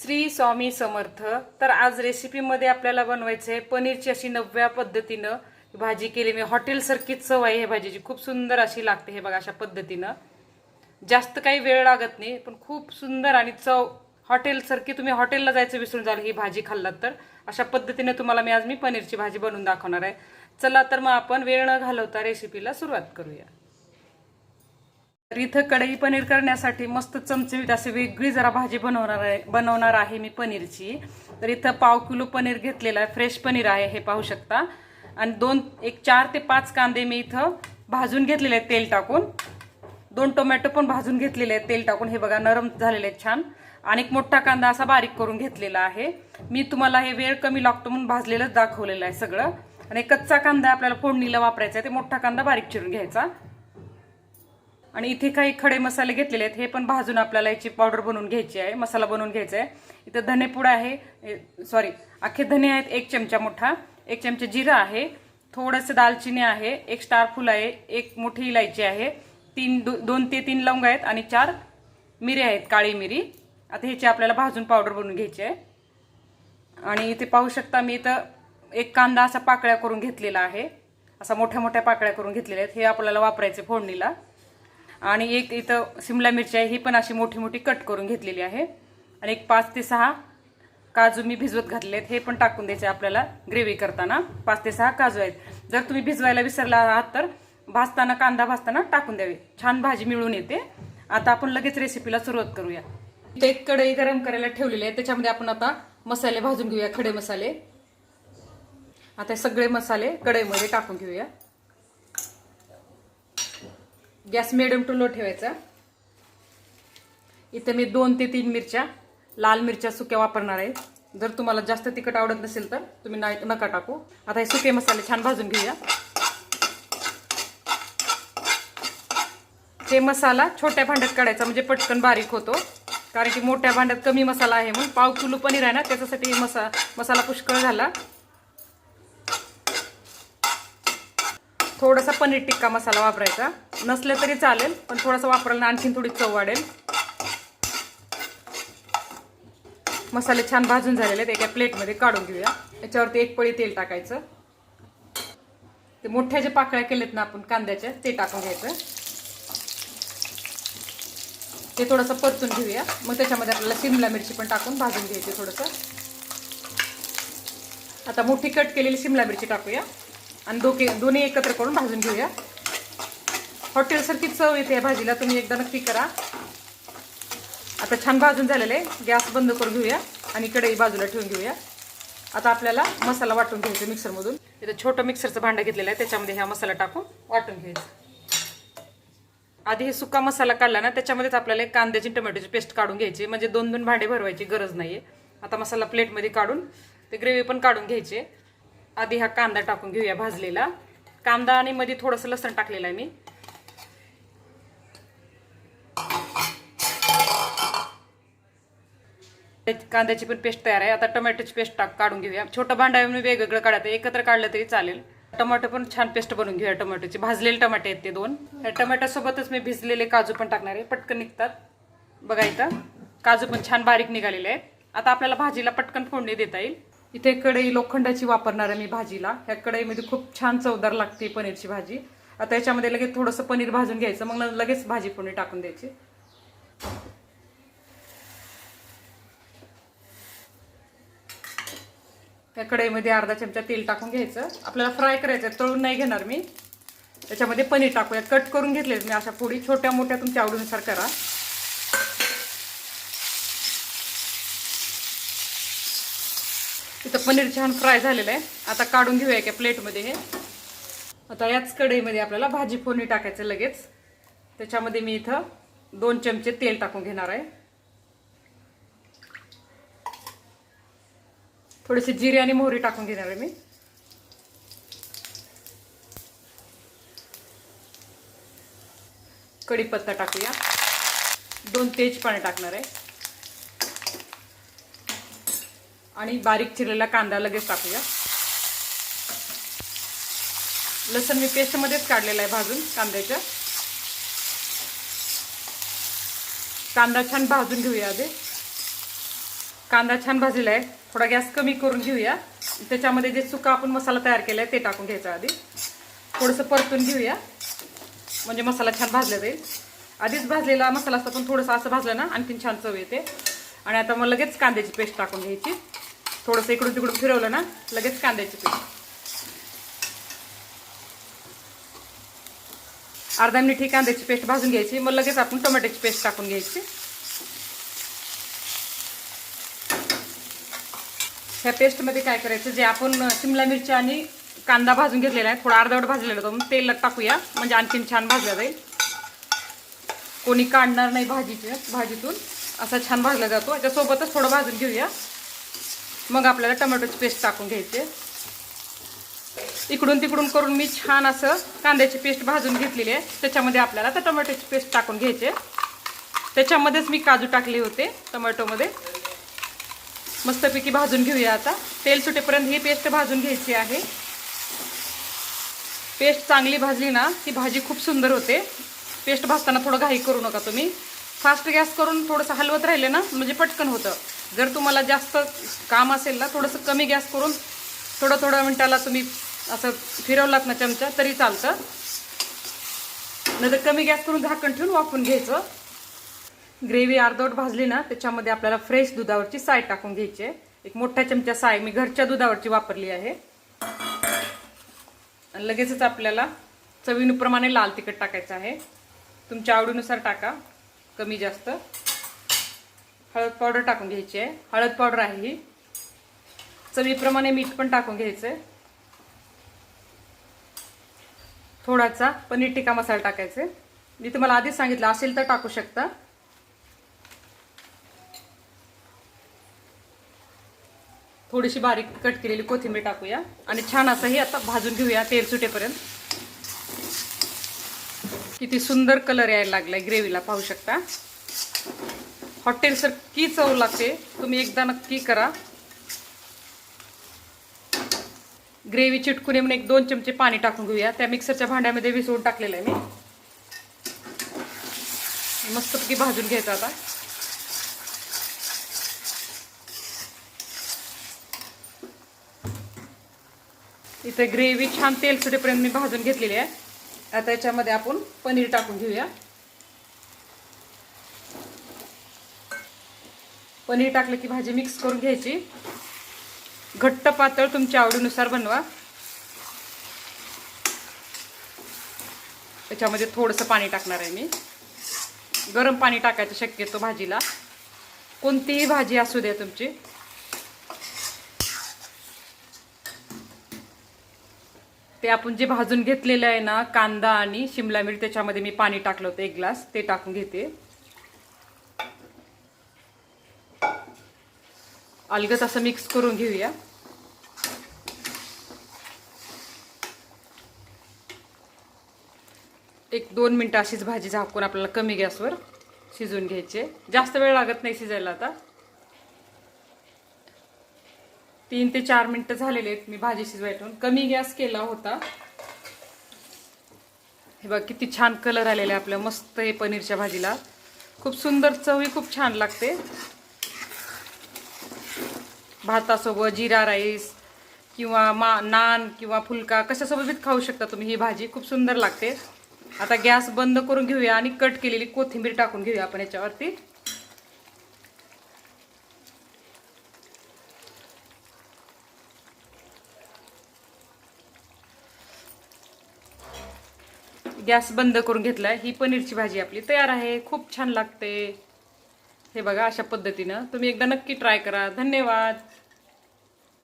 श्री स्वामी समर्थ तर आज रेसिपीमध्ये आपल्याला बनवायचं आहे पनीरची अशी नव्या पद्धतीनं भाजी केली. मी हॉटेलसारखीच चव आहे हे भाजीची. खूप सुंदर अशी लागते हे बघा अशा पद्धतीनं. जास्त काही वेळ लागत नाही पण खूप सुंदर आणि चव. हॉटेलसारखी तुम्ही हॉटेलला जायचं विसरून जाल ही भाजी खाल्लात तर. अशा पद्धतीने तुम्हाला मी आज मी पनीरची भाजी बनवून दाखवणार आहे. चला तर मग आपण वेळ न घालवता रेसिपीला सुरुवात करूया. तर इथं कढई पनीर करण्यासाठी मस्त चमचमीत अशी वेगळी जरा भाजी बनवणार आहे बनवणार आहे मी पनीरची. तर इथं पाव किलो पनीर घेतलेलं आहे फ्रेश पनीर आहे हे पाहू शकता. आणि दोन एक चार ते पाच कांदे मी इथं भाजून घेतलेले आहेत तेल टाकून. दोन टोमॅटो पण भाजून घेतलेले आहेत तेल टाकून. हे बघा नरम झालेले आहेत छान. आणि एक मोठा कांदा असा बारीक करून घेतलेला आहे. मी तुम्हाला हे वेळ कमी लागतो म्हणून भाजलेलंच दाखवलेलं आहे सगळं. आणि कच्चा कांदा आपल्याला फोडणीला वापरायचा आहे ते मोठा कांदा बारीक चिरून घ्यायचा. आणि इथे काही खडे मसाले घेतलेले आहेत. हे पण भाजून आपल्याला याची पावडर बनवून घ्यायची आहे. मसाला बनवून घ्यायचा आहे इथं धनेपूड आहे. सॉरी अख्खे धने आहेत एक चमचा मोठा. एक चमचा जिरा आहे. थोडंसं दालचिनी आहे. एक स्टार फुल आहे. एक मोठी इलायची आहे. तीन दो, दोन ते तीन लवंग आहेत आणि चार मिरी आहेत काळी मिरी. आता ह्याची आपल्याला भाजून पावडर बनवून घ्यायची आहे. आणि इथे पाहू शकता मी इथं एक कांदा असा पाकळ्या करून घेतलेला आहे. असा मोठ्या मोठ्या पाकळ्या करून घेतलेल्या आहेत. हे आपल्याला वापरायचे फोडणीला. आणि एक इथं शिमला मिरची आहे ही पण अशी मोठी मोठी कट करून घेतलेली आहे. आणि एक पाच ते सहा काजू मी भिजवत घातले आहेत हे पण टाकून द्यायचे आपल्याला ग्रेव्ही करताना. पाच ते सहा काजू आहेत. जर तुम्ही भिजवायला विसरला आहात तर भाजताना कांदा भाजताना टाकून द्यावे. छान भाजी मिळून येते. आता आपण लगेच रेसिपीला सुरुवात करूया. इथे एक कढई गरम करायला ठेवलेली आहे. त्याच्यामध्ये आपण आता मसाले भाजून घेऊया खडे मसाले. आता हे सगळे मसाले कढईमध्ये टाकून घेऊया. गॅस मिडियम टू लो ठेवायचा. इथे मी दोन ते तीन मिरच्या लाल मिरच्या सुक्या वापरणार आहे. जर तुम्हाला जास्त तिखट आवडत नसेल तर तुम्ही नाही नका टाकू. आता हे सुके मसाले छान भाजून घेऊया. ते मसाला छोट्या भांड्यात काढायचा म्हणजे पटकन बारीक होतो. कारण की मोठ्या भांड्यात कमी मसाला आहे म्हणून पाव किलो पनीर आहे ना त्याच्यासाठी मसा मसाला पुष्कळ झाला. थोडासा पनीर टिक्का मसाला वापरायचा. नसले तरी चालेल पण थोडंसं वापरायला आणखीन थोडी चव वाढेल. मसाले छान भाजून झालेले आहेत एका प्लेटमध्ये काढून घेऊया. याच्यावरती एक पळी तेल टाकायचं. ते मोठ्या जे पाकळ्या केलेत ना आपण कांद्याच्या ते टाकून घ्यायचं. ते थोडंसं परतून घेऊया. मग त्याच्यामध्ये आपल्याला शिमला मिरची पण टाकून भाजून घ्यायची थोडंसं. आता मोठी कट केलेली शिमला मिरची टाकूया. आणि दोघे दोन्ही एकत्र करून भाजून घेऊया. हॉटेलसारखी चव येते या भाजीला तुम्ही एकदा नक्की करा. आता छान भाजून झालेलं आहे. गॅस बंद करून घेऊया आणि कढई बाजूला ठेवून घेऊया. आता आपल्याला मसाला वाटून घ्यायचा मिक्सरमधून. इथं छोटं मिक्सरचं भांडं घेतलेलं आहे त्याच्यामध्ये हा मसाला टाकून वाटून घ्यायचा. आधी हे सुका मसाला काढला ना त्याच्यामध्येच आपल्याला एक कांद्याची टोमॅटोची पेस्ट काढून घ्यायची म्हणजे दोन दोन भांडे भरवायची गरज नाहीये. आता मसाला प्लेटमध्ये काढून ते ग्रेव्ही पण काढून घ्यायचे आधी हा कांदा टाकून घेऊया भाजलेला. कांदा आणि मध्ये थोडंसं लसण टाकलेलं आहे मी. कांद्याची पण पेस्ट तयार आहे. आता टोमॅटोची पेस्ट टाक काढून घेऊया. छोटं भांडा मी वेगवेगळं काढायचं एकत्र काढलं तरी चालेल. टोमॅटो पण छान पेस्ट बनवून घेऊया टोमॅटोची. भाजलेले टमाटे आहेत ते दोन. त्या टोमॅटोसोबतच मी भिजलेले काजू पण टाकणार आहे. पटकन निघतात. बघा इथं. काजू पण छान बारीक निघालेले आहेत. आता आपल्याला भाजीला पटकन फोडणी देता येईल. इथे कढई लोखंडाची वापरणार आहे मी भाजीला. ह्या कढईमध्ये खूप छान चवदार लागते पनीरची भाजी. आता याच्यामध्ये लगेच थोडंसं पनीर भाजून घ्यायचं. मग लगेच भाजी फोडणी टाकून द्यायची. त्या कढईमध्ये अर्धा चमचा तेल टाकून घ्यायचं. आपल्याला फ्राय करायचं आहे तळून नाही घेणार मी. त्याच्यामध्ये पनीर टाकूया. कट करून घेतले मी अशा फोडी. छोट्या मोठ्या तुमच्या आवडीनुसार करा. इथं पनीर छान फ्राय झालेलं आहे. आता काढून घेऊया एका प्लेटमध्ये हे. आता याच कढईमध्ये आपल्याला भाजी फोडणी टाकायचं लगेच. त्याच्यामध्ये मी इथं दोन चमचे तेल टाकून घेणार आहे. थोडेसे जिरे आणि मोहरी टाकून घेणार आहे मी. कढीपत्ता टाकूया. दोन तेज पाणी टाकणार आहे. आणि बारीक चिरलेला कांदा लगेच टाकूया. लसण मी पेस्टमध्येच काढलेला आहे भाजून कांद्याच्या. कांदा छान भाजून घेऊया आधी. कांदा छान भाजलेला आहे. थोडा गॅस कमी करून घेऊया. त्याच्यामध्ये जे सुका आपण मसाला तयार केला आहे ते टाकून घ्यायचा आधी. थोडंसं परतून घेऊया. म्हणजे मसाला छान भाजला जाईल. आधीच भाजलेला मसाला असता पण थोडंसं असं भाजलं ना आणखीन छान चव येते. आणि आता मग लगेच कांद्याची पेस्ट टाकून घ्यायची. थोडंसं इकडून तिकडून फिरवलं ना लगेच कांद्याची पेस्ट. अर्धा मिनिट ही कांद्याची पेस्ट भाजून घ्यायची. मग लगेच आपण टोमॅटोची पेस्ट टाकून घ्यायची. ह्या पेस्टमध्ये काय करायचं जे आपण शिमला मिरची आणि कांदा भाजून घेतलेला आहे थोडा अर्धवट भाजलेला तो मग तेल टाकूया म्हणजे आणखीन छान भाजला जाईल. कोणी काढणार नाही भाजीचे भाजीतून असा छान भाजला जातो. याच्यासोबतच थोडं भाजून घेऊया. मग आपल्याला टमॅटोची पेस्ट टाकून घ्यायचे. इकडून तिकडून करून मी छान असं कांद्याची पेस्ट भाजून घेतलेली आहे. त्याच्यामध्ये आपल्याला तर टमॅटोची पेस्ट टाकून घ्यायचे त्याच्यामध्येच मी काजू टाकले होते टोमॅटोमध्ये. मस्तपैकी भाजून घेऊया आता. तेल सुटेपर्यंत ही पेस्ट भाजून घ्यायची आहे. पेस्ट चांगली भाजली ना ती भाजी खूप सुंदर होते. पेस्ट भाजताना थोडं घाई करू नका तुम्ही. फास्ट गॅस करून थोडंसं हलवत राहिले ना म्हणजे पटकन होतं. जर तुम्हाला जास्त काम असेल ना थोडंसं कमी गॅस करून थोडं थोडं मिनटाला तुम्ही असं फिरवलात ना चमचा तरी चालतं. नाहीतर कमी गॅस करून झाकण ठेवून वाफून घ्यायचं. ग्रेव्ही अर्धवट भाजली ना त्याच्यामध्ये आपल्याला फ्रेश दुधावरची साय टाकून घ्यायची आहे. एक मोठ्या चमचा साय मी घरच्या दुधावरची वापरली आहे. आणि लगेचच आपल्याला चवीनुप्रमाणे लाल तिखट टाकायचं आहे. तुमच्या आवडीनुसार टाका कमी जास्त. हळद पावडर टाकून घ्यायची आहे. हळद पावडर आहे ही. चवीप्रमाणे मीठ पण टाकून घ्यायचं आहे. थोडासा पनीर टिक्का मसाला टाकायचा आहे. मी तुम्हाला आधीच सांगितलं असेल तर टाकू शकता. थोडीशी बारीक कट केलेली कोथिंबीर टाकूया. आणि छान असं हे आता भाजून घेऊया तेल सुटेपर्यंत. किती सुंदर कलर यायला लागलाय ग्रेव्हीला पाहू शकता. हॉटेल सर की चव लागते. तुम्ही एकदा नक्की करा. ग्रेव्ही चिटकून म्हणून एक दोन चमचे पाणी टाकून घेऊया. त्या मिक्सरच्या भांड्यामध्ये विसळून टाकलेलं आहे मी. मस्तपैकी भाजून घ्यायचं आता. इथे ग्रेव्ही छान तेल सुटेपर्यंत मी भाजून घेतलेली आहे. आता याच्यामध्ये आपण पनीर टाकून घेऊया. पनीर टाकलं की भाजी मिक्स करून घ्यायची. घट्ट पातळ तुमच्या आवडीनुसार बनवा. त्याच्यामध्ये थोडंसं पाणी टाकणार आहे मी. गरम पाणी टाकायचं शक्यतो भाजीला. कोणतीही भाजी असू द्या तुमची. आपण जे भाजून घेतलेलं आहे ना कांदा आणि शिमला मिरची त्याच्यामध्ये मी पाणी टाकलं होतं एक ग्लास ते टाकून घेते. अलगत असं मिक्स करून घेऊया. एक दोन मिनटं अशीच भाजी झाकून आपल्याला कमी गॅसवर शिजवून घ्यायचे जास्त वेळ लागत नाही शिजायला आता. तीन ते चार मिनिटं झालेले आहेत मी भाजी शिजवायटून कमी गॅस केला होता. हे बघ किती छान कलर आलेला आहे आपल्या मस्त हे पनीरच्या भाजीला. खूप सुंदर चवही खूप छान लागते. भातासोबत जिरा राईस किंवा मा नान किंवा फुलका कशासोबत खाऊ शकता तुम्ही ही भाजी. खूप सुंदर लागते. आता गॅस बंद करून घेऊया आणि कट केलेली कोथिंबीर टाकून घेऊया आपण याच्यावरती. गॅस बंद करून घेतलाय. ही पनीरची भाजी आपली तयार आहे. खूप छान लागते. हे बघा अशा पद्धतीनं. तुम्ही एकदा नक्की ट्राय करा. धन्यवाद.